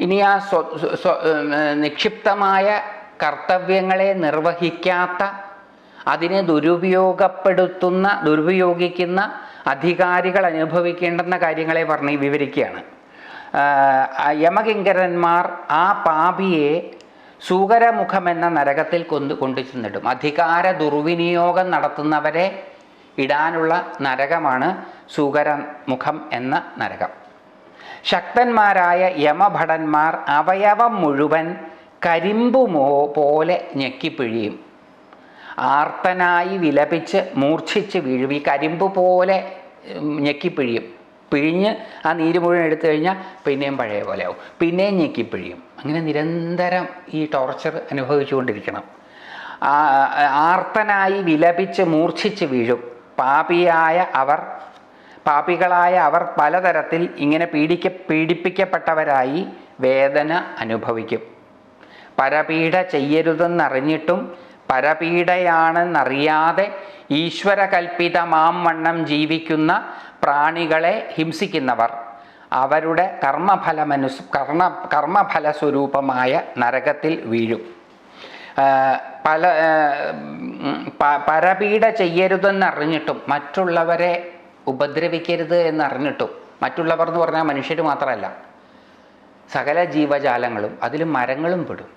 ഇനി ആ നിക്ഷിപ്തമായ കർത്തവ്യങ്ങളെ നിർവഹിക്കാത്ത അതിനെ ദുരുപയോഗപ്പെടുത്തുന്ന ദുരുപയോഗിക്കുന്ന അധികാരികൾ അനുഭവിക്കേണ്ടുന്ന കാര്യങ്ങളെ പറഞ്ഞ് വിവരിക്കുകയാണ്. യമകിങ്കരന്മാർ ആ പാപിയെ സൂകരമുഖമെന്ന നരകത്തിൽ കൊണ്ടു കൊണ്ടു ചെന്നിടും അധികാര ദുർവിനിയോഗം നടത്തുന്നവരെ ഇടാനുള്ള നരകമാണ് സൂകരമുഖം എന്ന നരകം. ശക്തന്മാരായ യമഭടന്മാർ അവയവം മുഴുവൻ കരിമ്പുമോ പോലെ ഞെക്കിപ്പിഴിയും ആർത്തനായി വിലപിച്ച് മൂർച്ഛിച്ച് വീഴും ഈ കരിമ്പ് പോലെ ഞെക്കിപ്പിഴിയും പിഴിഞ്ഞ് ആ നീര് മുഴുവൻ എടുത്തു കഴിഞ്ഞാൽ പിന്നെയും പഴയ പോലെ ആവും. പിന്നെയും ഞെക്കിപ്പിഴിയും അങ്ങനെ നിരന്തരം ഈ ടോർച്ചർ അനുഭവിച്ചുകൊണ്ടിരിക്കണം. ആർത്തനായി വിലപിച്ച് മൂർച്ഛിച്ച് വീഴും. പാപിയായ അവർ പാപികളായ അവർ പലതരത്തിൽ ഇങ്ങനെ പീഡിക്ക പീഡിപ്പിക്കപ്പെട്ടവരായി വേദന അനുഭവിക്കും. പരപീഡ ചെയ്യരുതെന്നറിഞ്ഞിട്ടും പരപീഡയാണെന്നറിയാതെ ഈശ്വര ഈശ്വരകൽപ്പിതമാം വണ്ണം ജീവിക്കുന്ന പ്രാണികളെ ഹിംസിക്കുന്നവർ അവരുടെ കർമ്മഫലമനുസ് കർണ കർമ്മഫല സ്വരൂപമായ നരകത്തിൽ വീഴും. പല പരപീഡ ചെയ്യരുതെന്നറിഞ്ഞിട്ടും മറ്റുള്ളവരെ ഉപദ്രവിക്കരുത് എന്നറിഞ്ഞിട്ടും മറ്റുള്ളവർ എന്ന് പറഞ്ഞാൽ മനുഷ്യർ മാത്രമല്ല. സകല ജീവജാലങ്ങളും അതിൽ മരങ്ങളും പെടും.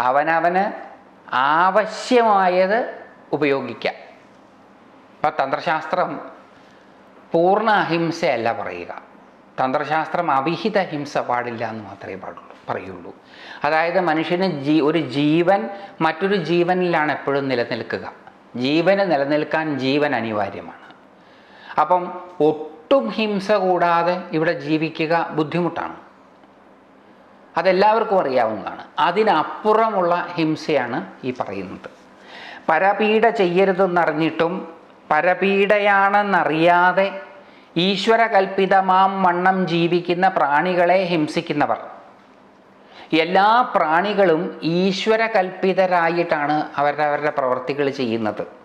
അവനവന് ആവശ്യമായത് ഉപയോഗിക്കാം. ഇപ്പം തന്ത്രശാസ്ത്രം പൂർണ അഹിംസയല്ല പറയുക. തന്ത്രശാസ്ത്രം അവിഹിത ഹിംസ പാടില്ല എന്ന് മാത്രമേ പാടുള്ളൂ പറയുള്ളൂ. അതായത് മനുഷ്യന് ജീ ഒരു ജീവൻ മറ്റൊരു ജീവനിലാണ് എപ്പോഴും നിലനിൽക്കുക. ജീവന് നിലനിൽക്കാൻ ജീവൻ അനിവാര്യമാണ്. അപ്പം ഒട്ടും ഹിംസ കൂടാതെ ഇവിടെ ജീവിക്കുക ബുദ്ധിമുട്ടാണ്. അതെല്ലാവർക്കും അറിയാവുന്നതാണ്. അതിനപ്പുറമുള്ള ഹിംസയാണ് ഈ പറയുന്നത്. പരപീഡ ചെയ്യരുതെന്നറിഞ്ഞിട്ടും പരപീഡയാണെന്നറിയാതെ ഈശ്വരകൽപ്പിതമാം വണ്ണം ജീവിക്കുന്ന പ്രാണികളെ ഹിംസിക്കുന്നവർ. എല്ലാ പ്രാണികളും ഈശ്വരകൽപ്പിതരായിട്ടാണ് അവരുടെ പ്രവർത്തികൾ ചെയ്യുന്നത്.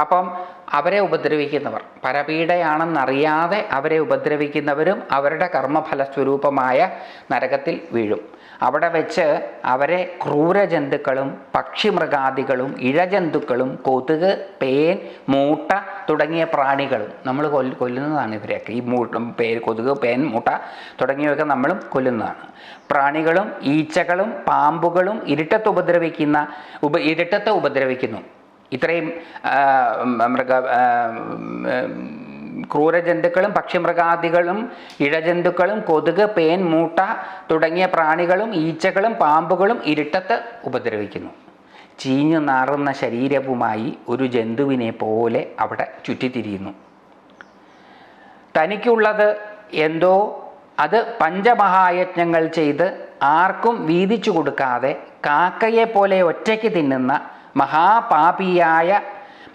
അപ്പം അവരെ ഉപദ്രവിക്കുന്നവർ പരപീഡയാണെന്നറിയാതെ അവരെ ഉപദ്രവിക്കുന്നവരും അവരുടെ കർമ്മഫല സ്വരൂപമായ നരകത്തിൽ വീഴും. അവിടെ വെച്ച് അവരെ ക്രൂരജന്തുക്കളും പക്ഷിമൃഗാദികളും ഇഴജന്തുക്കളും കൊതുക് പേൻ മൂട്ട തുടങ്ങിയ പ്രാണികളും നമ്മൾ കൊല്ല കൊല്ലുന്നതാണ് ഇവരെയൊക്കെ. ഈ മൂട്ട പേ കൊതുക് പേൻ മൂട്ട തുടങ്ങിയവയൊക്കെ നമ്മളും കൊല്ലുന്നതാണ്. പ്രാണികളും ഈച്ചകളും പാമ്പുകളും ഇരുട്ടത്ത് ഉപദ്രവിക്കുന്ന ഉപ ഇരുട്ടത്തെ ഉപദ്രവിക്കുന്നു. ഇത്രയും മൃഗ ക്രൂരജന്തുക്കളും പക്ഷിമൃഗാദികളും ഇഴജന്തുക്കളും കൊതുക് പേൻ മൂട്ട തുടങ്ങിയ പ്രാണികളും ഈച്ചകളും പാമ്പുകളും ഇരുട്ടത്ത് ഉപദ്രവിക്കുന്നു. ചീഞ്ഞു നാറുന്ന ശരീരവുമായി ഒരു ജന്തുവിനെ പോലെ അവിടെ ചുറ്റിത്തിരിയുന്നു. തനിക്കുള്ളത് എന്തോ അത് പഞ്ചമഹായജ്ഞങ്ങൾ ചെയ്ത് ആർക്കും വീതിച്ചു കൊടുക്കാതെ കാക്കയെ പോലെ ഒറ്റയ്ക്ക് തിന്നുന്ന മഹാപാപിയായ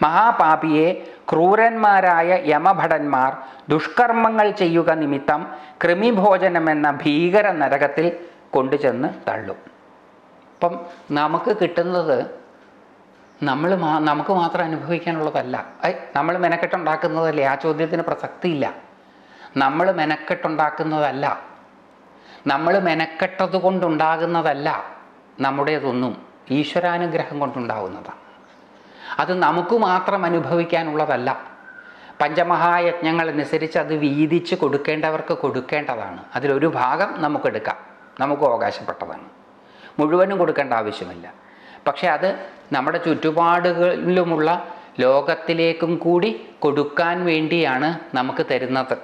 മഹാപാപിയെ ക്രൂരന്മാരായ യമഭടന്മാർ ദുഷ്കർമ്മങ്ങൾ ചെയ്യുക നിമിത്തം കൃമിഭോജനമെന്ന ഭീകര നരകത്തിൽ കൊണ്ടുചെന്ന് തള്ളും. അപ്പം നമുക്ക് കിട്ടുന്നത് നമ്മൾ മാ നമുക്ക് മാത്രം അനുഭവിക്കാനുള്ളതല്ല. ഐ നമ്മൾ മെനക്കെട്ടുണ്ടാക്കുന്നതല്ലേ? ആ ചോദ്യത്തിന് പ്രസക്തിയില്ല. നമ്മൾ മെനക്കെട്ടുണ്ടാക്കുന്നതല്ല. നമ്മൾ മെനക്കെട്ടത് കൊണ്ടുണ്ടാകുന്നതല്ല നമ്മുടേതൊന്നും. ഈശ്വരാനുഗ്രഹം കൊണ്ടുണ്ടാവുന്നതാണ് അത് നമുക്ക് മാത്രം അനുഭവിക്കാനുള്ളതല്ല. പഞ്ചമഹായജ്ഞങ്ങൾ അനുസരിച്ച് അത് വീതിച്ച് കൊടുക്കേണ്ടവർക്ക് കൊടുക്കേണ്ടതാണ്. അതിലൊരു ഭാഗം നമുക്കെടുക്കാം നമുക്ക് അവകാശപ്പെട്ടതാണ്. മുഴുവനും കൊടുക്കേണ്ട ആവശ്യമില്ല. പക്ഷേ അത് നമ്മുടെ ചുറ്റുപാടുകളിലുമുള്ള ലോകത്തിലേക്കും കൂടി കൊടുക്കാൻ വേണ്ടിയാണ് നമുക്ക് തരുന്നത്.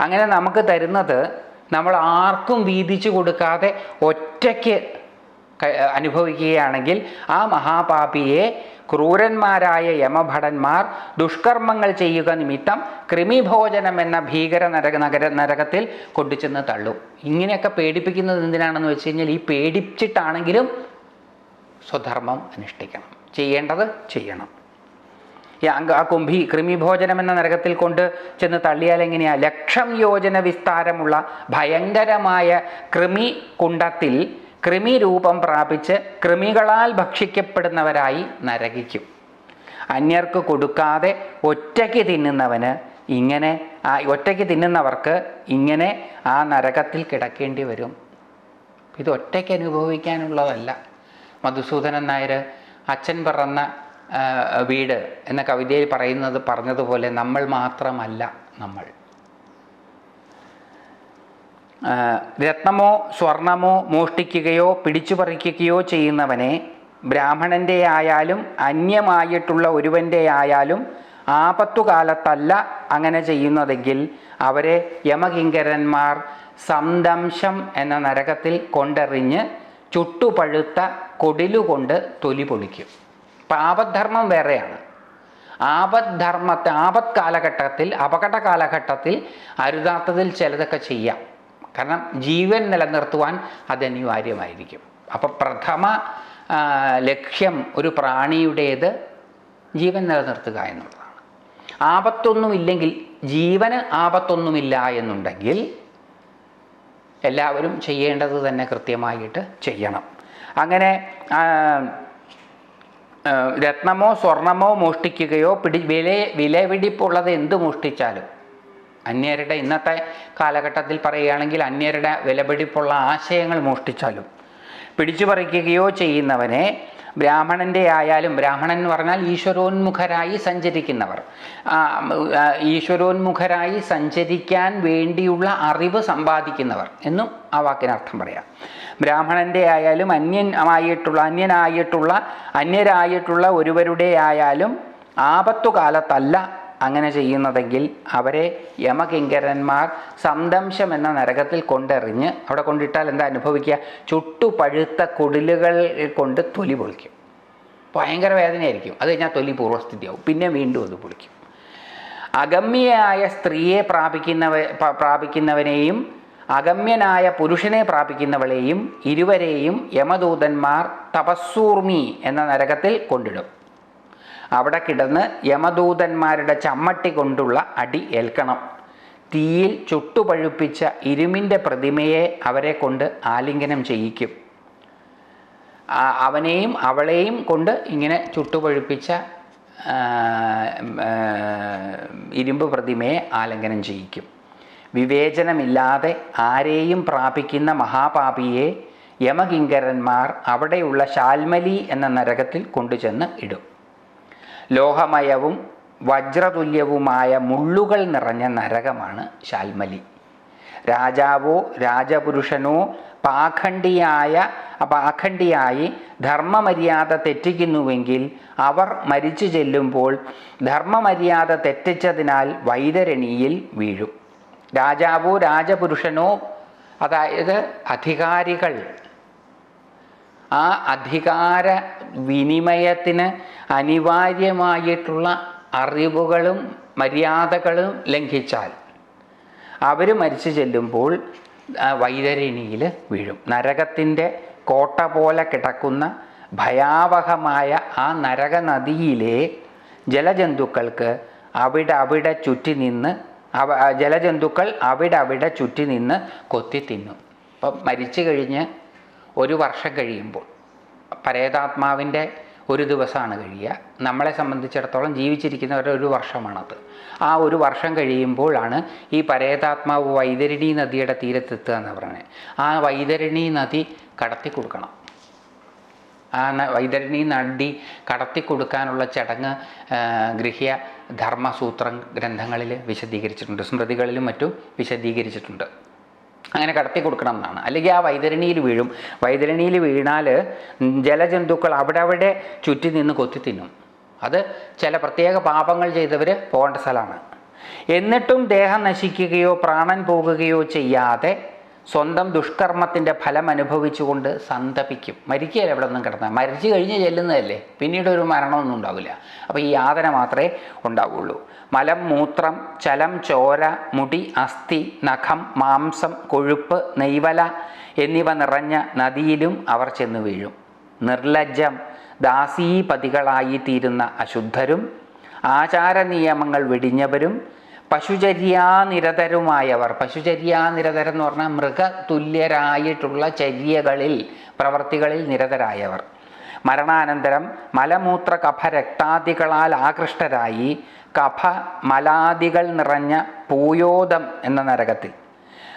അങ്ങനെ നമുക്ക് തരുന്നത് നമ്മൾ ആർക്കും വീതിച്ചു കൊടുക്കാതെ ഒറ്റയ്ക്ക് അനുഭവിക്കുകയാണെങ്കിൽ ആ മഹാപാപിയെ ക്രൂരന്മാരായ യമഭടന്മാർ ദുഷ്കർമ്മങ്ങൾ ചെയ്യുക നിമിത്തം കൃമിഭോജനം എന്ന ഭീകര നരക നഗര നരകത്തിൽ കൊണ്ടുചെന്ന് തള്ളും. ഇങ്ങനെയൊക്കെ പേടിപ്പിക്കുന്നത് എന്തിനാണെന്ന് വെച്ച് കഴിഞ്ഞാൽ ഈ പേടിച്ചിട്ടാണെങ്കിലും സ്വധർമ്മം അനുഷ്ഠിക്കണം. ചെയ്യേണ്ടത് ചെയ്യണം. ഈ അങ്ക- ആ കുംഭി കൃമിഭോജനം എന്ന നരകത്തിൽ കൊണ്ട് ചെന്ന് തള്ളിയാൽ എങ്ങനെയാ? ലക്ഷം യോജന വിസ്താരമുള്ള ഭയങ്കരമായ കൃമി കുണ്ടത്തിൽ കൃമി രൂപം പ്രാപിച്ച് കൃമികളാൽ ഭക്ഷിക്കപ്പെടുന്നവരായി നരകിക്കും. അന്യർക്ക് കൊടുക്കാതെ ഒറ്റയ്ക്ക് തിന്നുന്നവന് ഇങ്ങനെ ആ ഒറ്റയ്ക്ക് തിന്നുന്നവർക്ക് ഇങ്ങനെ ആ നരകത്തിൽ കിടക്കേണ്ടി വരും. ഇത് ഒറ്റയ്ക്ക് അനുഭവിക്കാനുള്ളതല്ല. മധുസൂദനൻ നായർ അച്ഛൻ പിറന്ന വീട് എന്ന കവിതയിൽ പറയുന്നത് പറഞ്ഞതുപോലെ നമ്മൾ മാത്രമല്ല നമ്മൾ. രത്നമോ സ്വർണമോ മോഷ്ടിക്കുകയോ പിടിച്ചു പറിക്കുകയോ ചെയ്യുന്നവനെ ബ്രാഹ്മണന്റെ ആയാലും അന്യമായിട്ടുള്ള ഒരുവന്റെ ആയാലും ആപത്തുകാലത്തല്ല അങ്ങനെ ചെയ്യുന്നതെങ്കിൽ അവരെ യമകിങ്കരന്മാർ സംദംശം എന്ന നരകത്തിൽ കൊണ്ടെറിഞ്ഞ് ചുട്ടുപഴുത്ത കൊടിലുകൊണ്ട് തൊലി പൊളിക്കും. പാപധർമ്മം വേറെയാണ്. ആപദ്ധർമ്മത്തെ ആപത് കാലഘട്ടത്തിൽ അപകട കാലഘട്ടത്തിൽ അരുതാത്തതിൽ ചിലതൊക്കെ ചെയ്യാം. കാരണം ജീവൻ നിലനിർത്തുവാൻ അത് അനിവാര്യമായിരിക്കും അപ്പോൾ പ്രഥമ ലക്ഷ്യം ഒരു പ്രാണിയുടേത് ജീവൻ നിലനിർത്തുക എന്നുള്ളതാണ്. ആപത്തൊന്നുമില്ലെങ്കിൽ ജീവന് ആപത്തൊന്നുമില്ല എന്നുണ്ടെങ്കിൽ എല്ലാവരും ചെയ്യേണ്ടത് തന്നെ കൃത്യമായിട്ട് ചെയ്യണം. അങ്ങനെ രത്നമോ സ്വർണമോ മോഷ്ടിക്കുകയോ പിടി വില വിലപിടിപ്പുള്ളത് എന്ത് മോഷ്ടിച്ചാലും അന്യരുടെ ഇന്നത്തെ കാലഘട്ടത്തിൽ പറയുകയാണെങ്കിൽ അന്യരുടെ വിലപിടിപ്പുള്ള ആശയങ്ങൾ മോഷ്ടിച്ചാലും പിടിച്ചു പറിക്കുകയോ ചെയ്യുന്നവനെ ബ്രാഹ്മണന്റെ ആയാലും ബ്രാഹ്മണൻ എന്ന് പറഞ്ഞാൽ ഈശ്വരോന്മുഖരായി സഞ്ചരിക്കുന്നവർ. ഈശ്വരോന്മുഖരായി സഞ്ചരിക്കാൻ വേണ്ടിയുള്ള അറിവ് സമ്പാദിക്കുന്നവർ എന്നും ആ വാക്കിനർത്ഥം പറയാം. ബ്രാഹ്മണന്റെ ആയാലും അന്യനായിട്ടുള്ള അന്യനായിട്ടുള്ള അന്യരായിട്ടുള്ള ഒരുവരുടെ ആയാലും ആപത്തു കാലത്തല്ല അങ്ങനെ ചെയ്യുന്നതെങ്കിൽ അവരെ യമകിങ്കരന്മാർ സംദംശം എന്ന നരകത്തിൽ കൊണ്ടെറിഞ്ഞ് അവിടെ കൊണ്ടിട്ടാൽ എന്താ അനുഭവിക്കുക? ചുട്ടുപഴുത്ത കുടിലുകൾ കൊണ്ട് തൊലി പൊളിക്കും. ഭയങ്കര വേദനയായിരിക്കും. അത് കഴിഞ്ഞാൽ തൊലി പൂർവസ്ഥിതിയാവും. പിന്നെ വീണ്ടും അത് പൊളിക്കും. അഗമ്യയായ സ്ത്രീയെ പ്രാപിക്കുന്നവ പ്രാപിക്കുന്നവനെയും അഗമ്യനായ പുരുഷനെ പ്രാപിക്കുന്നവളെയും ഇരുവരെയും യമദൂതന്മാർ തപസ്സൂർമി എന്ന നരകത്തിൽ കൊണ്ടിടും. അവിടെ കിടന്ന് യമദൂതന്മാരുടെ ചമ്മട്ടി കൊണ്ടുള്ള അടി ഏൽക്കണം. തീയിൽ ചുട്ടുപഴുപ്പിച്ച ഇരുമിന്റെ പ്രതിമയെ അവരെ കൊണ്ട് ആലിംഗനം ചെയ്യിക്കും. അവനെയും അവളെയും കൊണ്ട് ഇങ്ങനെ ചുട്ടുപഴുപ്പിച്ച ഇരുമ്പ് പ്രതിമയെ ആലിംഗനം ചെയ്യിക്കും. വിവേചനമില്ലാതെ ആരെയും പ്രാപിക്കുന്ന മഹാപാപിയെ യമകിങ്കരന്മാർ അവിടെയുള്ള ശാൽമലി എന്ന നരകത്തിൽ കൊണ്ടുചെന്ന് ഇടും. ലോഹമയവും വജ്രതുല്യവുമായ മുള്ളുകൾ നിറഞ്ഞ നരകമാണ് ശാൽമലി. രാജാവോ രാജപുരുഷനോ പാഖണ്ഡിയായ പാഖണ്ഡിയായി ധർമ്മമര്യാദ തെറ്റിക്കുന്നുവെങ്കിൽ അവർ മരിച്ചു ചെല്ലുമ്പോൾ ധർമ്മമര്യാദ തെറ്റിച്ചതിനാൽ വൈതരണിയിൽ വീഴും. രാജാവോ രാജപുരുഷനോ അതായത് അധികാരികൾ ആ അധികാര വിനിമയത്തിന് അനിവാര്യമായിട്ടുള്ള അറിവുകളും മര്യാദകളും ലംഘിച്ചാൽ അവർ മരിച്ചു ചെല്ലുമ്പോൾ വൈതരണിയിൽ വീഴും. നരകത്തിന്റെ കോട്ട പോലെ കിടക്കുന്ന ഭയാവഹമായ ആ നരക നദിയിലെ ജലജന്തുക്കൾക്ക് അവിടെ അവിടെ ചുറ്റി നിന്ന് അവ ജലജന്തുക്കൾ അവിടെ അവിടെ ചുറ്റി നിന്ന് കൊത്തി തിന്നും. അപ്പം മരിച്ചു കഴിഞ്ഞ് ഒരു വർഷം കഴിയുമ്പോൾ പരേതാത്മാവിന്റെ ഒരു ദിവസമാണ് കഴിയുക. നമ്മളെ സംബന്ധിച്ചിടത്തോളം ജീവിച്ചിരിക്കുന്നവരുടെ ഒരു വർഷമാണത്. ആ ഒരു വർഷം കഴിയുമ്പോഴാണ് ഈ പരേതാത്മാവ് വൈതരണി നദിയുടെ തീരത്തെത്തുക എന്ന് പറയുന്നത്. ആ വൈതരണി നദി കടത്തി കൊടുക്കണം. ആ വൈതരണി നടി കടത്തി കൊടുക്കാനുള്ള ചടങ്ങ് ഗൃഹ്യ ധർമ്മസൂത്രം ഗ്രന്ഥങ്ങളിൽ വിശദീകരിച്ചിട്ടുണ്ട്. സ്മൃതികളിലും മറ്റും വിശദീകരിച്ചിട്ടുണ്ട്. അങ്ങനെ കടത്തി കൊടുക്കണം എന്നാണ്. അല്ലെങ്കിൽ ആ വൈതരണിയിൽ വീഴും. വൈതരണിയിൽ വീണാൽ ജലജന്തുക്കൾ അവിടെ അവിടെ ചുറ്റി നിന്ന് കൊത്തി തിന്നും. അത് ചില പ്രത്യേക പാപങ്ങൾ ചെയ്തവർ പോകേണ്ട സ്ഥലമാണ്. എന്നിട്ടും ദേഹം നശിക്കുകയോ പ്രാണൻ പോകുകയോ ചെയ്യാതെ സ്വന്തം ദുഷ്കർമ്മത്തിന്റെ ഫലം അനുഭവിച്ചുകൊണ്ട് സന്തപിക്കും. മരിക്കുകയല്ല ഇവിടെ നിന്നും കിടന്നാൽ മരിച്ചു കഴിഞ്ഞ് ചെല്ലുന്നതല്ലേ? പിന്നീട് ഒരു മരണമൊന്നും ഉണ്ടാവില്ല. അപ്പോൾ ഈ യാതന മാത്രമേ ഉണ്ടാവുള്ളൂ. മലം മൂത്രം ചലം ചോര മുടി അസ്ഥി നഖം മാംസം കൊഴുപ്പ് നെയ്വല എന്നിവ നിറഞ്ഞ നദിയിലും അവർ ചെന്ന് വീഴും. നിർലജ്ജം ദാസീപതികളായി തീരുന്ന അശുദ്ധരും ആചാര നിയമങ്ങൾ വെടിഞ്ഞവരും പശുചര്യാനിരതരുമായവർ. പശുചര്യാനിരതരം എന്ന് പറഞ്ഞാൽ മൃഗതുല്യരായിട്ടുള്ള ചര്യകളിൽ പ്രവർത്തികളിൽ നിരതരായവർ. മരണാനന്തരം മലമൂത്ര കഫ രക്താദികളാൽ ആകൃഷ്ടരായി കഫ മലാദികൾ നിറഞ്ഞ പൂയോദം എന്ന നരകത്തിൽ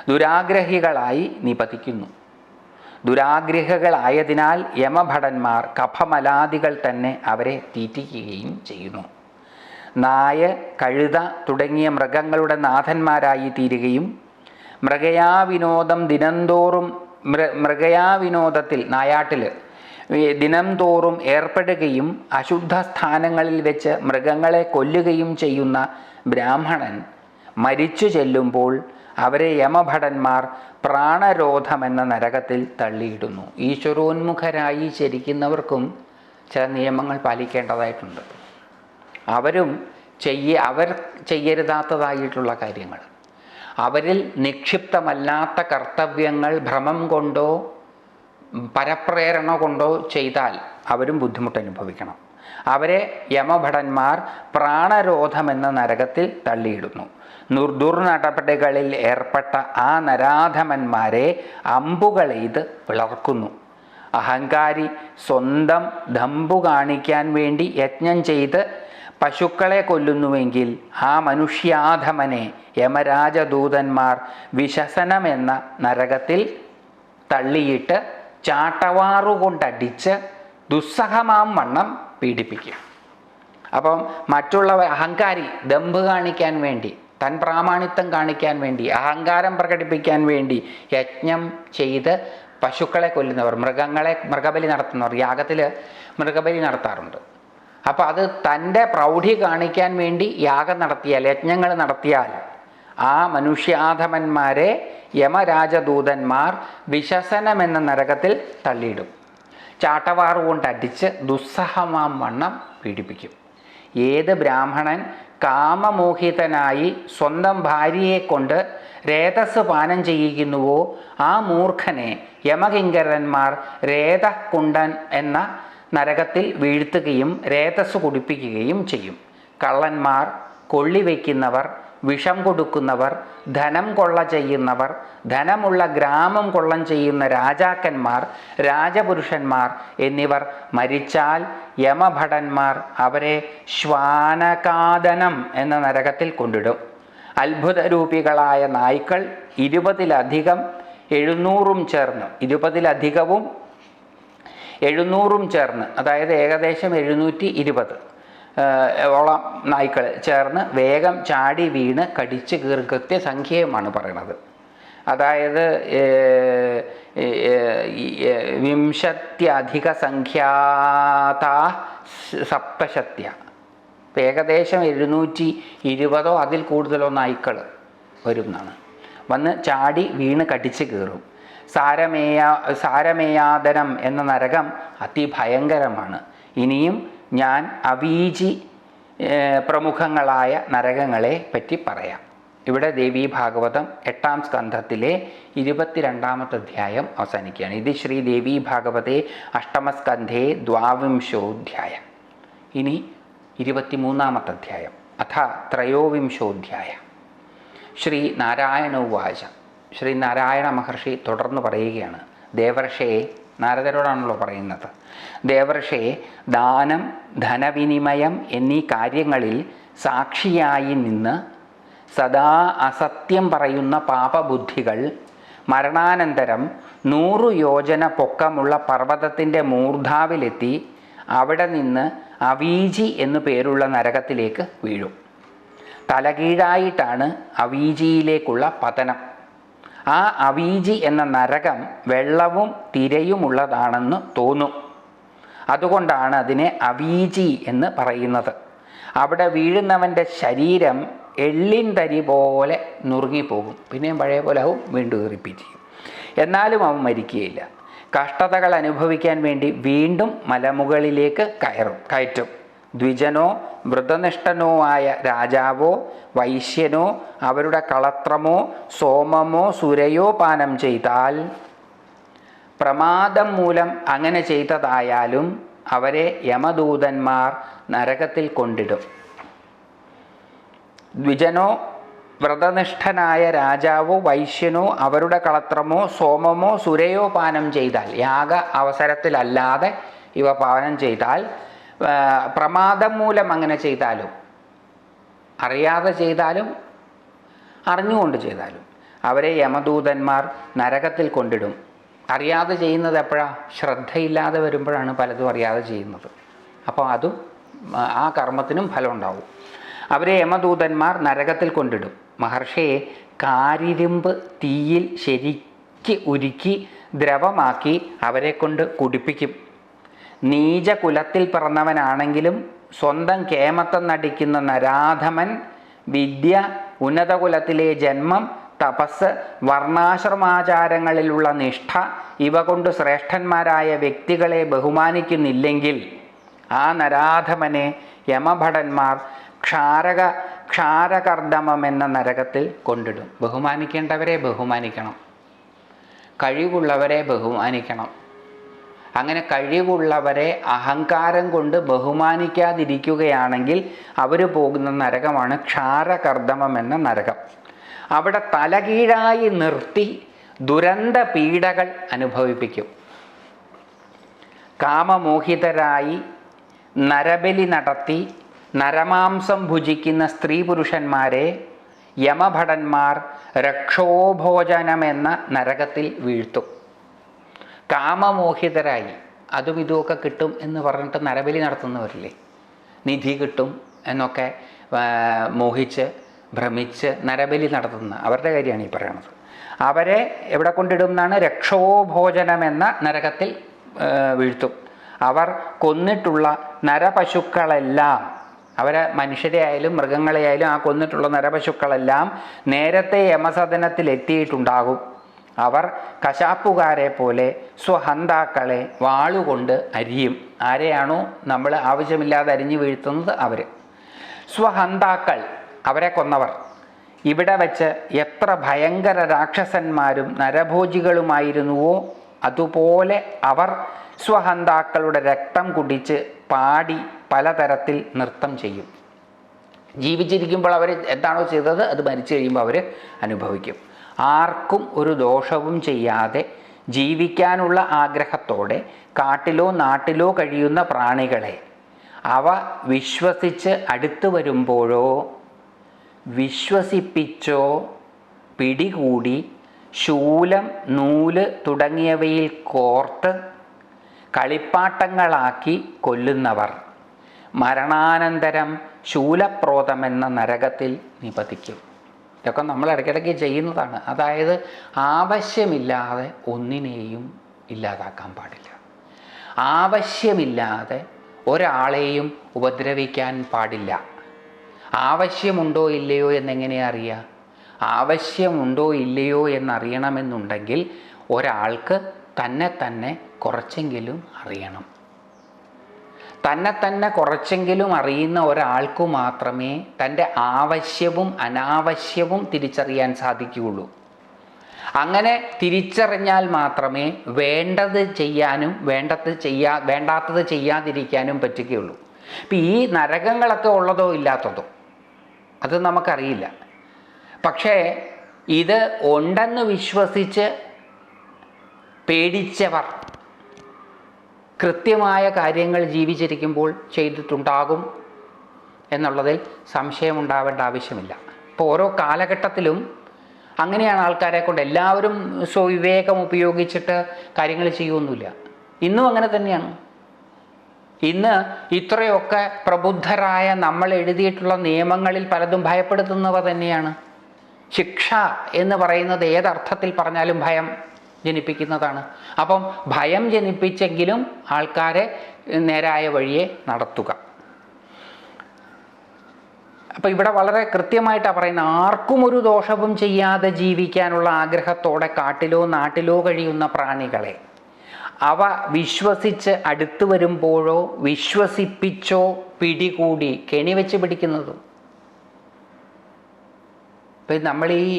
ദുരാഗ്രഹികളായി നിപതിക്കുന്നു. ദുരാഗ്രഹികളായതിനാൽ യമഭടന്മാർ കഫമലാദികൾ തന്നെ അവരെ തീറ്റിക്കുകയും ചെയ്യുന്നു. നായ കഴുത തുടങ്ങിയ മൃഗങ്ങളുടെ നാഥന്മാരായി തീരുകയും മൃഗയാവിനോദം ദിനംതോറും മൃ മൃഗയാവിനോദത്തിൽ നായാട്ടിൽ ദിനംതോറും ഏർപ്പെടുകയും അശുദ്ധ സ്ഥാനങ്ങളിൽ വെച്ച് മൃഗങ്ങളെ കൊല്ലുകയും ചെയ്യുന്ന ബ്രാഹ്മണൻ മരിച്ചു ചെല്ലുമ്പോൾ അവരെ യമഭടന്മാർ പ്രാണരോധമെന്ന നരകത്തിൽ തള്ളിയിടുന്നു. ഈശ്വരോന്മുഖരായി ചരിക്കുന്നവർക്കും ചില നിയമങ്ങൾ പാലിക്കേണ്ടതായിട്ടുണ്ട്. അവരും ചെയ്യ അവർ ചെയ്യരുതാത്തതായിട്ടുള്ള കാര്യങ്ങൾ. അവരിൽ നിക്ഷിപ്തമല്ലാത്ത കർത്തവ്യങ്ങൾ ഭ്രമം കൊണ്ടോ പരപ്രേരണ കൊണ്ടോ ചെയ്താൽ അവരും ബുദ്ധിമുട്ട് അനുഭവിക്കണം അവരെ യമഭടന്മാർ പ്രാണരോധം എന്ന നരകത്തിൽ തള്ളിയിടുന്നു. ദുർനടപടികളിൽ ഏർപ്പെട്ട ആ നരാധമന്മാരെ അമ്പുകളെയ്ത് പിളർക്കുന്നു അഹങ്കാരി സ്വന്തം ദമ്പു കാണിക്കാൻ വേണ്ടി യജ്ഞം ചെയ്ത് പശുക്കളെ കൊല്ലുന്നുവെങ്കിൽ ആ മനുഷ്യാധമനെ യമരാജദൂതന്മാർ വിശസനമെന്ന നരകത്തിൽ തള്ളിയിട്ട് ചാട്ടവാറുകൊണ്ടടിച്ച് ദുസ്സഹമാം വണ്ണം പീഡിപ്പിക്കും. അപ്പം മറ്റുള്ളവ അഹങ്കാരി ദമ്പ് കാണിക്കാൻ വേണ്ടി തൻ പ്രാമാണിത്വം കാണിക്കാൻ വേണ്ടി അഹങ്കാരം പ്രകടിപ്പിക്കാൻ വേണ്ടി യജ്ഞം ചെയ്ത് പശുക്കളെ കൊല്ലുന്നവർ മൃഗങ്ങളെ മൃഗബലി നടത്തുന്നവർ യാഗത്തിൽ മൃഗബലി നടത്താറുണ്ട്. അപ്പോൾ അത് തന്റെ പ്രൗഢി കാണിക്കാൻ വേണ്ടി യാഗം നടത്തിയാൽ യജ്ഞങ്ങൾ നടത്തിയാൽ ആ മനുഷ്യാധമന്മാരെ യമരാജദൂതന്മാർ വിശസനമെന്ന നരകത്തിൽ തള്ളിയിടും. ചാട്ടവാറ് കൊണ്ട് അടിച്ച് ദുസ്സഹമാം വണ്ണം പീഡിപ്പിക്കും. ഏത് ബ്രാഹ്മണൻ കാമമോഹിതനായി സ്വന്തം ഭാര്യയെ കൊണ്ട് രേതസ് പാനം ചെയ്യിക്കുന്നുവോ ആ മൂർഖനെ യമകിങ്കരന്മാർ രേതകുണ്ടൻ എന്ന നരകത്തിൽ വീഴ്ത്തുകയും രേതസ് കുടിപ്പിക്കുകയും ചെയ്യും. കള്ളന്മാർ കൊള്ളിവെക്കുന്നവർ വിഷം കൊടുക്കുന്നവർ ധനം കൊള്ള ചെയ്യുന്നവർ ധനമുള്ള ഗ്രാമം കൊള്ളം ചെയ്യുന്ന രാജാക്കന്മാർ രാജപുരുഷന്മാർ എന്നിവർ മരിച്ചാൽ യമഭടന്മാർ അവരെ ശ്വാനകാതനം എന്ന നരകത്തിൽ കൊണ്ടിടും. അത്ഭുതരൂപികളായ നായ്ക്കൾ ഇരുപതിലധികം എഴുന്നൂറും ചേർന്ന്. ഇരുപതിലധികവും എഴുന്നൂറും ചേർന്ന് അതായത് ഏകദേശം എഴുന്നൂറ്റി ഇരുപത് ഓളം നായ്ക്കൾ ചേർന്ന് വേഗം ചാടി വീണ് കടിച്ച് കീറി കൃത്യസംഖ്യയുമാണ് പറയണത്. അതായത് വിംശത്യധിക സംഖ്യാത സപ്തശത്യ. ഏകദേശം എഴുന്നൂറ്റി ഇരുപതോ അതിൽ കൂടുതലോ നായ്ക്കൾ വരും എന്നാണ് വന്ന് ചാടി വീണ് കടിച്ച് കീറും. സാരമേയ സാരമേയാദനം എന്ന നരകം അതിഭയങ്കരമാണ്. ഇനിയും ഞാൻ അവീജി പ്രമുഖങ്ങളായ നരകങ്ങളെ പറ്റി പറയാം. ഇവിടെ ദേവി ഭാഗവതം എട്ടാം സ്കന്ധത്തിലെ ഇരുപത്തിരണ്ടാമത്തെ അധ്യായം അവസാനിക്കുകയാണ്. ഇത് ശ്രീ ദേവി ഭാഗവതേ അഷ്ടമസ്കന്ധേ ദ്വാവിംശോധ്യായം. ഇനി ഇരുപത്തിമൂന്നാമത്തെ അധ്യായം അഥ ത്രയോവിംശോധ്യായ. ശ്രീ നാരായണ ഉവാച. ശ്രീ നാരായണ മഹർഷി തുടർന്ന് പറയുകയാണ് ദേവർഷയെ നാരദരോടാണല്ലോ പറയുന്നത് ദേവർഷയെ ദാനം ധനവിനിമയം എന്നീ കാര്യങ്ങളിൽ സാക്ഷിയായി നിന്ന് സദാ അസത്യം പറയുന്ന പാപബുദ്ധികൾ മരണാനന്തരം നൂറു യോജന പൊക്കമുള്ള പർവതത്തിന്റെ മൂർധാവിലെത്തി അവിടെ നിന്ന് അവീജി എന്നു പേരുള്ള നരകത്തിലേക്ക് വീഴും. തലകീഴായിട്ടാണ് അവീജിയിലേക്കുള്ള പതനം. ആ അവീജി എന്ന നരകം വെള്ളവും തിരയുമുള്ളതാണെന്ന് തോന്നും. അതുകൊണ്ടാണ് അതിനെ അവീജി എന്ന് പറയുന്നത്. അവിടെ വീഴുന്നവന്റെ ശരീരം എള്ളിൻ തരി പോലെ നുറുങ്ങിപ്പോകും. പിന്നെയും പഴയ പോലെ ആവും വീണ്ടും റിപ്പീറ്റ് ചെയ്യും. എന്നാലും അവൻ മരിക്കുകയില്ല. കഷ്ടതകൾ അനുഭവിക്കാൻ വേണ്ടി വീണ്ടും മലമുകളിലേക്ക് കയറും കയറ്റും. ദ്വിജനോ വ്രതനിഷ്ഠനോ ആയ രാജാവോ വൈശ്യനോ അവരുടെ കളത്രമോ സോമമോ സുരയോ പാനം ചെയ്താൽ പ്രമാദം മൂലം അങ്ങനെ ചെയ്തതായാലും അവരെ യമദൂതന്മാർ നരകത്തിൽ കൊണ്ടിടും. ദ്വിജനോ വ്രതനിഷ്ഠനായ രാജാവോ വൈശ്യനോ അവരുടെ കളത്രമോ സോമമോ സുരയോ പാനം ചെയ്താൽ യാഗ അവസരത്തിലല്ലാതെ ഇവ പാനം ചെയ്താൽ പ്രമാദം മൂലം അങ്ങനെ ചെയ്താലും അറിയാതെ ചെയ്താലും അറിഞ്ഞുകൊണ്ട് ചെയ്താലും അവരെ യമദൂതന്മാർ നരകത്തിൽ കൊണ്ടിടും. അറിയാതെ ചെയ്യുന്നത് എപ്പോഴാണ് ശ്രദ്ധയില്ലാതെ വരുമ്പോഴാണ് പലതും അറിയാതെ ചെയ്യുന്നത്. അപ്പോൾ അതും ആ, കർമ്മത്തിനും ഫലം ഉണ്ടാവും അവരെ യമദൂതന്മാർ നരകത്തിൽ കൊണ്ടിടും. മഹർഷിയെ കാരിരുമ്പ് തീയിൽ ശരിക്ക് ഉരുക്കി ദ്രവമാക്കി അവരെ കൊണ്ട് കുടിപ്പിക്കും. നീചകുലത്തിൽ പിറന്നവനാണെങ്കിലും സ്വന്തം കേമത്തം നടിക്കുന്ന നരാധമൻ വിദ്യ ഉന്നതകുലത്തിലെ ജന്മം തപസ് വർണാശ്രമാചാരങ്ങളിലുള്ള നിഷ്ഠ ഇവ കൊണ്ട് ശ്രേഷ്ഠന്മാരായ വ്യക്തികളെ ബഹുമാനിക്കുന്നില്ലെങ്കിൽ ആ നരാധമനെ യമഭടന്മാർ ക്ഷാരക ക്ഷാരകർദമം എന്ന നരകത്തിൽ കൊണ്ടിടും. ബഹുമാനിക്കേണ്ടവരെ ബഹുമാനിക്കണം. കഴിവുള്ളവരെ ബഹുമാനിക്കണം. അങ്ങനെ കഴിവുള്ളവരെ അഹങ്കാരം കൊണ്ട് ബഹുമാനിക്കാതിരിക്കുകയാണെങ്കിൽ അവർ പോകുന്ന നരകമാണ് ക്ഷാരകർദമം എന്ന നരകം. അവിടെ തലകീഴായി നിർത്തി ദുരന്ത പീഡകൾ അനുഭവിപ്പിക്കും. കാമമോഹിതരായി നരബലി നടത്തി നരമാംസം ഭുജിക്കുന്ന സ്ത്രീ പുരുഷന്മാരെ യമഭടന്മാർ രക്ഷോഭോജനമെന്ന നരകത്തിൽ വീഴ്ത്തും. കാമമോഹിതരായി. അതും ഇതുമൊക്കെ കിട്ടും എന്ന് പറഞ്ഞിട്ട് നരബലി നടത്തുന്നവരില്ലേ? നിധി കിട്ടും എന്നൊക്കെ മോഹിച്ച് ഭ്രമിച്ച് നരബലി നടത്തുന്ന അവരുടെ കാര്യമാണ് ഈ പറയണത്. അവരെ എവിടെ കൊണ്ടിടും എന്നാണ് രക്ഷോഭോജനം എന്ന നരകത്തിൽ വീഴ്ത്തും. അവർ കൊന്നിട്ടുള്ള നരപശുക്കളെല്ലാം അവരെ മനുഷ്യരെ ആയാലും മൃഗങ്ങളെ ആയാലും ആ കൊന്നിട്ടുള്ള നരപശുക്കളെല്ലാം നേരത്തെ യമസദനത്തിൽ എത്തിയിട്ടുണ്ടാകും അവർ കശാപ്പുകാരെ പോലെ സ്വഹന്താക്കളെ വാളുകൊണ്ട് അരിയും. ആരെയാണോ നമ്മൾ ആവശ്യമില്ലാതെ അരിഞ്ഞു വീഴ്ത്തുന്നത് അവർ. സ്വഹന്താക്കൾ അവരെ കൊന്നവർ. ഇവിടെ വച്ച് എത്ര ഭയങ്കര രാക്ഷസന്മാരും നരഭോജികളുമായിരുന്നുവോ അതുപോലെ അവർ സ്വഹന്താക്കളുടെ രക്തം കുടിച്ച് പാടി പലതരത്തിൽ നൃത്തം ചെയ്യും. ജീവിച്ചിരിക്കുമ്പോൾ അവർ എന്താണോ ചെയ്തത്? അത് മരിച്ചു കഴിയുമ്പോൾ അവർ അനുഭവിക്കും. ആർക്കും ഒരു ദോഷവും ചെയ്യാതെ ജീവിക്കാനുള്ള ആഗ്രഹത്തോടെ കാട്ടിലോ നാട്ടിലോ കഴിയുന്ന പ്രാണികളെ അവ വിശ്വസിച്ച് അടുത്തു വരുമ്പോഴോ വിശ്വസിപ്പിച്ചോ പിടികൂടി ശൂലം നൂൽ തുടങ്ങിയവയിൽ കോർത്ത് കളിപ്പാട്ടങ്ങളാക്കി കൊല്ലുന്നവർ മരണാനന്തരം ശൂലപ്രോതമെന്ന നരകത്തിൽ നിപതിക്കും. ഇതൊക്കെ നമ്മൾ ഇടയ്ക്കിടയ്ക്ക് ചെയ്യുന്നതാണ്. അതായത് ആവശ്യമില്ലാതെ ഒന്നിനെയും ഇല്ലാതാക്കാൻ പാടില്ല. ആവശ്യമില്ലാതെ ഒരാളെയും ഉപദ്രവിക്കാൻ പാടില്ല. ആവശ്യമുണ്ടോ ഇല്ലയോ എന്നെങ്ങനെ അറിയാം? ആവശ്യമുണ്ടോ ഇല്ലയോ എന്നറിയണമെന്നുണ്ടെങ്കിൽ ഒരാൾക്ക് തന്നെ തന്നെ കുറച്ചെങ്കിലും അറിയണം. തന്നെ തന്നെ കുറച്ചെങ്കിലും അറിയുന്ന ഒരാൾക്കു മാത്രമേ തന്റെ ആവശ്യവും അനാവശ്യവും തിരിച്ചറിയാൻ സാധിക്കുകയുള്ളൂ. അങ്ങനെ തിരിച്ചറിഞ്ഞാൽ മാത്രമേ വേണ്ടത് ചെയ്യാനും വേണ്ടത് ചെയ്യാ വേണ്ടാത്തത് ചെയ്യാതിരിക്കാനും പറ്റുകയുള്ളൂ. ഇപ്പം ഈ നരകങ്ങളൊക്കെ ഉള്ളതോ ഇല്ലാത്തതോ? അത് നമുക്കറിയില്ല. പക്ഷേ ഇത് ഉണ്ടെന്ന് വിശ്വസിച്ച് പേടിച്ചവർ കൃത്യമായ കാര്യങ്ങൾ ജീവിച്ചിരിക്കുമ്പോൾ ചെയ്തിട്ടുണ്ടാകും എന്നുള്ളതിൽ സംശയമുണ്ടാവേണ്ട ആവശ്യമില്ല. ഇപ്പോൾ ഓരോ കാലഘട്ടത്തിലും അങ്ങനെയാണ് ആൾക്കാരെ കൊണ്ട് എല്ലാവരും സ്വവിവേകം ഉപയോഗിച്ചിട്ട് കാര്യങ്ങൾ ചെയ്യുമൊന്നുമില്ല ഇന്നും അങ്ങനെ തന്നെയാണ്. ഇന്ന് ഇത്രയൊക്കെ പ്രബുദ്ധരായ നമ്മൾ എഴുതിയിട്ടുള്ള നിയമങ്ങളിൽ പലതും ഭയപ്പെടുത്തുന്നവ തന്നെയാണ്. ശിക്ഷ എന്ന് പറയുന്നത് ഏതർത്ഥത്തിൽ പറഞ്ഞാലും ഭയം. ജനിപ്പിക്കുന്നതാണ്. അപ്പം ഭയം ജനിപ്പിച്ചെങ്കിലും ആൾക്കാരെ നേരായ വഴിയെ നടത്തുക. അപ്പോൾ ഇവിടെ വളരെ കൃത്യമായിട്ടാണ് പറയുന്നത് ആർക്കും ഒരു ദോഷവും ചെയ്യാതെ ജീവിക്കാനുള്ള ആഗ്രഹത്തോടെ കാട്ടിലോ നാട്ടിലോ കഴിയുന്ന പ്രാണികളെ അവ വിശ്വസിച്ച് അടുത്തു വരുമ്പോഴോ വിശ്വസിപ്പിച്ചോ പിടികൂടി കെണി വെച്ച് പിടിക്കുന്നതും. ഇപ്പം നമ്മൾ ഈ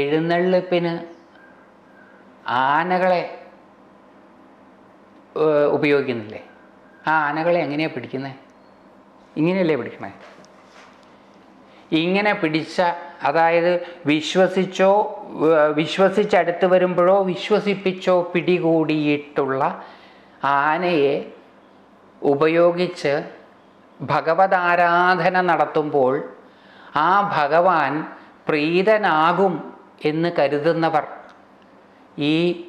എഴുന്നള്ളിപ്പിന് ആനകളെ ഉപയോഗിക്കുന്നില്ലേ? ആ ആനകളെ എങ്ങനെയാണ് പിടിക്കുന്നത് ഇങ്ങനെയല്ലേ പിടിക്കണേ? ഇങ്ങനെ പിടിച്ച അതായത് വിശ്വസിച്ചോ വിശ്വസിച്ചടുത്ത് വരുമ്പോഴോ വിശ്വസിപ്പിച്ചോ പിടികൂടിയിട്ടുള്ള ആനയെ ഉപയോഗിച്ച് ഭഗവത് ആരാധന നടത്തുമ്പോൾ ആ ഭഗവാൻ പ്രീതനാകും എന്ന് കരുതുന്നവർ ഈ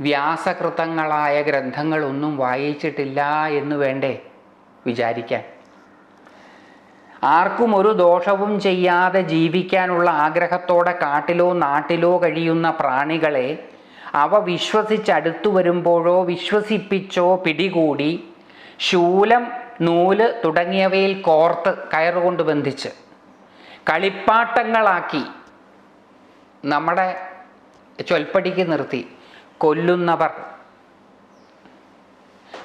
വ്യാസകൃതങ്ങളായ ഗ്രന്ഥങ്ങളൊന്നും വായിച്ചിട്ടില്ല എന്ന് വേണ്ടേ? വിചാരിക്കാൻ. ആർക്കും ഒരു ദോഷവും ചെയ്യാതെ ജീവിക്കാനുള്ള ആഗ്രഹത്തോടെ കാട്ടിലോ നാട്ടിലോ കഴിയുന്ന പ്രാണികളെ അവ വിശ്വസിച്ചടുത്തു വരുമ്പോഴോ വിശ്വസിപ്പിച്ചോ പിടികൂടി ശൂലം നൂൽ തുടങ്ങിയവയിൽ കോർത്ത് കയറുകൊണ്ട് ബന്ധിച്ച് കളിപ്പാട്ടങ്ങളാക്കി നമ്മുടെ ചൊൽപ്പടിക്ക് നിർത്തി. കൊല്ലുന്നവർ.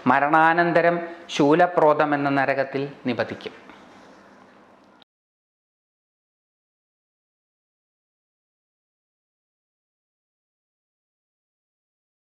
മരണാനന്തരം ശൂലപ്രോതം എന്ന നരകത്തിൽ നിപതിക്കും.